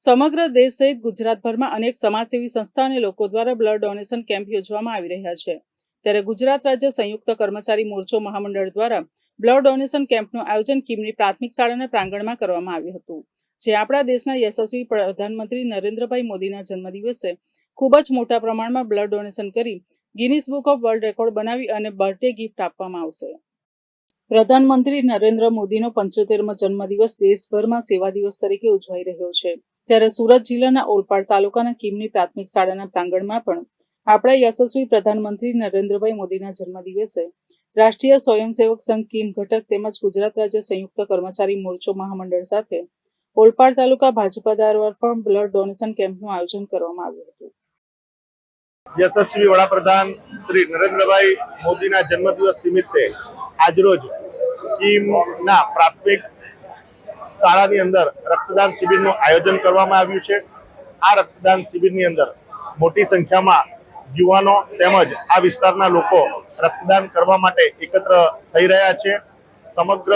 સમગ્ર દેશ સહિત ગુજરાતભરમાં અનેક સમાજસેવી સંસ્થા અને લોકો દ્વારા બ્લડ ડોનેશન કેમ્પ યોજવામાં આવી રહ્યા છે. ત્યારે ગુજરાત રાજ્ય સંયુક્ત કર્મચારી મોરચો મહામંડળ દ્વારા બ્લડ ડોનેશન કેમ્પનું આયોજન કિમની પ્રાથમિક શાળાના પ્રાંગણમાં કરવામાં આવ્યું હતું. જે આપણા દેશના યશસ્વી પ્રધાનમંત્રી નરેન્દ્રભાઈ મોદીના જન્મદિવસે ખૂબ જ મોટા પ્રમાણમાં બ્લડ ડોનેશન કરી Guinness book of world record બનાવી અને બર્થડે ગિફ્ટ આપવામાં આવશે. પ્રધાનમંત્રી નરેન્દ્ર મોદીનો પંચોતેરમો જન્મદિવસ દેશભરમાં સેવા દિવસ તરીકે ઉજવાઈ રહ્યો છે. ત્યારે સુરત જિલ્લાના ઓલપાડ તાલુકાના કિમની પ્રાથમિક શાળાના પ્રાંગણમાં પણ આપણા યશસ્વી પ્રધાનમંત્રી નરેન્દ્રભાઈ મોદીના જન્મદિવસે રાષ્ટ્રીય સ્વયંસેવક સંઘ કિમ ઘટક તેમજ ગુજરાત રાજ્ય સંયુક્ત કર્મચારી મોરચો મહામંડળ સાથે ઓલપાડ તાલુકા ભાજપા દ્વારા પણ બ્લડ ડોનેશન કેમ્પનું આયોજન કરવામાં આવ્યું હતું. યશસ્વી વડાપ્રધાન શ્રી નરેન્દ્રભાઈ મોદીના જન્મદિવસ નિમિત્તે આજરોજ કીમના પ્રાથમિક શાળાની અંદર રક્તદાન શિબિરનું આયોજન કરવામાં આવ્યું છે. આ રક્તદાન શિબિરની અંદર મોટી સંખ્યામાં યુવાનો તેમજ આ વિસ્તારના લોકો રક્તદાન કરવા માટે એકત્ર થઈ રહ્યા છે. સમગ્ર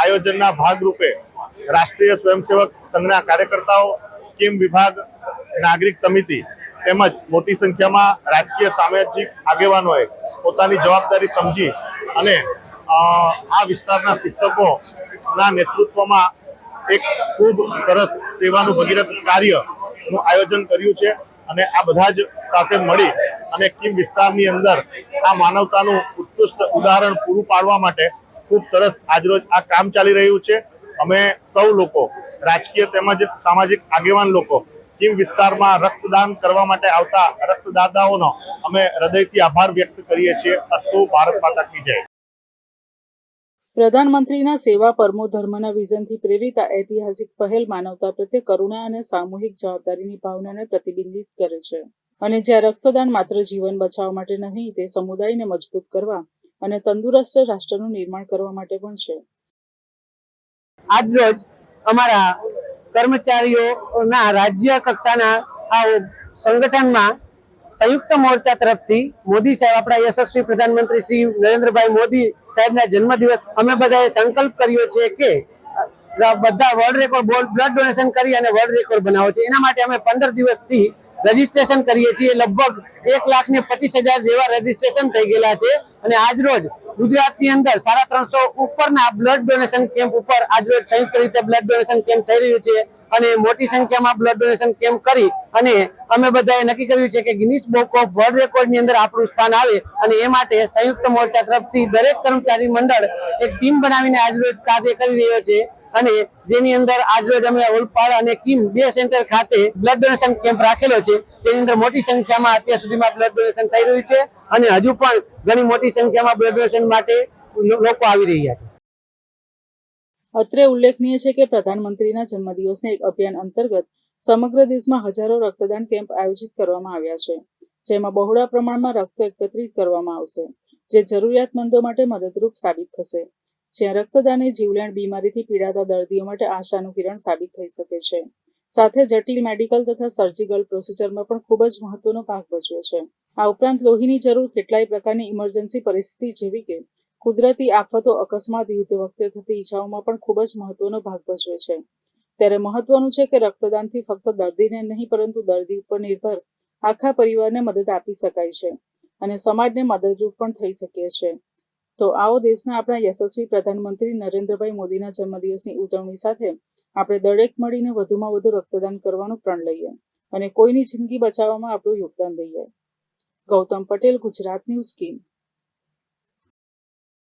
આયોજનના ભાગરૂપે રાષ્ટ્રીય સ્વયંસેવક સંઘના કાર્યકર્તાઓ કેમ વિભાગ, નાગરિક સમિતિ તેમજ મોટી સંખ્યામાં રાજકીય સામાજિક આગેવાનોએ પોતાની જવાબદારી સમજી અને આ વિસ્તારના શિક્ષકોના નેતૃત્વમાં એક ખૂબ સરસ સેવાનું ભગીરથ કાર્યનું આયોજન કર્યું છે અને આ બધા જ સાથે મળી અને કિમ વિસ્તારની અંદર આ માનવતાનું ઉત્કૃષ્ટ ઉદાહરણ પૂરું પાડવા માટે ખૂબ સરસ આજરોજ આ કામ ચાલી રહ્યું છે. અમે સૌ લોકો, રાજકીય તેમજ સામાજિક આગેવાન લોકો, કિમ વિસ્તારમાં રક્તદાન કરવા માટે આવતા રક્તદાતાઓનો અમે હૃદયથી આભાર વ્યક્ત કરીએ છીએ. અસ્તુ ભારત માતા કી જય. પ્રધાનમંત્રીના સેવા પરમો ધર્મના વિઝનથી પ્રેરિત આ ઐતિહાસિક પહેલ માનવતા પ્રત્યે કરુણા અને સામૂહિક જવાબદારીની ભાવનાને પ્રતિબિંબિત કરે છે. અને જ્યાં રક્તદાન માત્ર જીવન બચાવવા માટે નહીં, તે સમુદાયને મજબૂત કરવા અને તંદુરસ્ત રાષ્ટ્રનું નિર્માણ કરવા માટે પણ છે. આજરોજ અમારા કર્મચારીઓના રાજ્ય કક્ષાના આ સંગઠનમાં સંયુક્ત મોરચા તરફથી મોદી સાહેબ, આપણા યશસ્વી પ્રધાનમંત્રી શ્રી નરેન્દ્રભાઈ મોદી સાહેબના જન્મદિવસ અમે બધાએ સંકલ્પ કર્યો છે કે બધા વર્લ્ડ રેકોર્ડ બ્લડ ડોનેશન કરી અને વર્લ્ડ રેકોર્ડ બનાવો છે. એના માટે અમે પંદર દિવસથી રજીસ્ટ્રેશન કરીએ છીએ. લગભગ એક લાખ ને પચીસ હજાર જેવા રજીસ્ટ્રેશન થઈ ગયેલા છે. અને આજરોજ ગુજરાતની અંદર સાડા ત્રણસો ઉપરના બ્લડ ડોનેશન કેમ્પ ઉપર આજરોજ સંયુક્ત રીતે બ્લડ ડોનેશન કેમ્પ થઈ રહ્યું છે. અને મોટી સંખ્યામાં બ્લડ ડોનેશન કેમ્પ કરી અને અમે બધાએ નક્કી કર્યું છે કે ગિનિસ બુક ઓફ વર્લ્ડ રેકોર્ડની અંદર આપણું સ્થાન આવે અને એ માટે સંયુક્ત મોરચા તરફથી દરેક કર્મચારી મંડળ એક ટીમ બનાવીને આજરોજ કાર્ય કરી રહ્યો છે અને જેની અંદર આજરોજ અમે ઓલપાડ અને કિમ બે સેન્ટર ખાતે બ્લડ ડોનેશન કેમ્પ રાખેલો છે. તેની અંદર મોટી સંખ્યામાં અત્યાર સુધીમાં બ્લડ ડોનેશન થઈ રહ્યું છે અને હજુ પણ ઘણી મોટી સંખ્યામાં બ્લડ ડોનેશન માટે લોકો આવી રહ્યા છે. અત્રે ઉલ્લેખનીય છે કે પ્રધાનમંત્રીના જન્મદિવસને એક અભિયાન અંતર્ગત સમગ્ર દેશમાં હજારો રક્તદાન કેમ્પ આયોજિત કરવામાં આવ્યા છે, જેમાં બહોળા પ્રમાણમાં રક્ત એકત્રિત કરવામાં આવશે, જે જરૂરિયાતમંદો માટે મદદરૂપ સાબિત થશે. જ્યાં રક્તદાન એ જીવલેણ બીમારીથી પીડાતા દર્દીઓ માટે આશાનું કિરણ સાબિત થઈ શકે છે. સાથે જટિલ મેડિકલ તથા સર્જિકલ પ્રોસિજરમાં પણ ખૂબ જ મહત્વનો ભાગ ભજવે છે. આ ઉપરાંત લોહીની જરૂર કેટલાય પ્રકારની ઇમરજન્સી પરિસ્થિતિ જેવી કે કુદરતી આફતો અકસ્માત યુદ્ધ વખતે થતી ઈજાઓમાં પણ ખૂબ જ મહત્વનો ભાગ ભજવે છે. ત્યારે મહત્વનું છે કે રક્તદાનથી ફક્ત દર્દીને નહીં, પરંતુ દર્દી ઉપર નિર્ભર આખા પરિવારને મદદ આપી શકાય છે અને સમાજને મદદરૂપ પણ થઈ શકે છે. તો આવો દેશના આપણા યશસ્વી પ્રધાનમંત્રી નરેન્દ્રભાઈ મોદીના જન્મદિવસની ઉજવણી સાથે આપણે દરેક મળીને વધુમાં વધુ રક્તદાન કરવાનું પ્રણ લઈએ અને કોઈની જિંદગી બચાવવામાં આપણું યોગદાન દઈએ. Gautam Patel, Gujarat news scheme.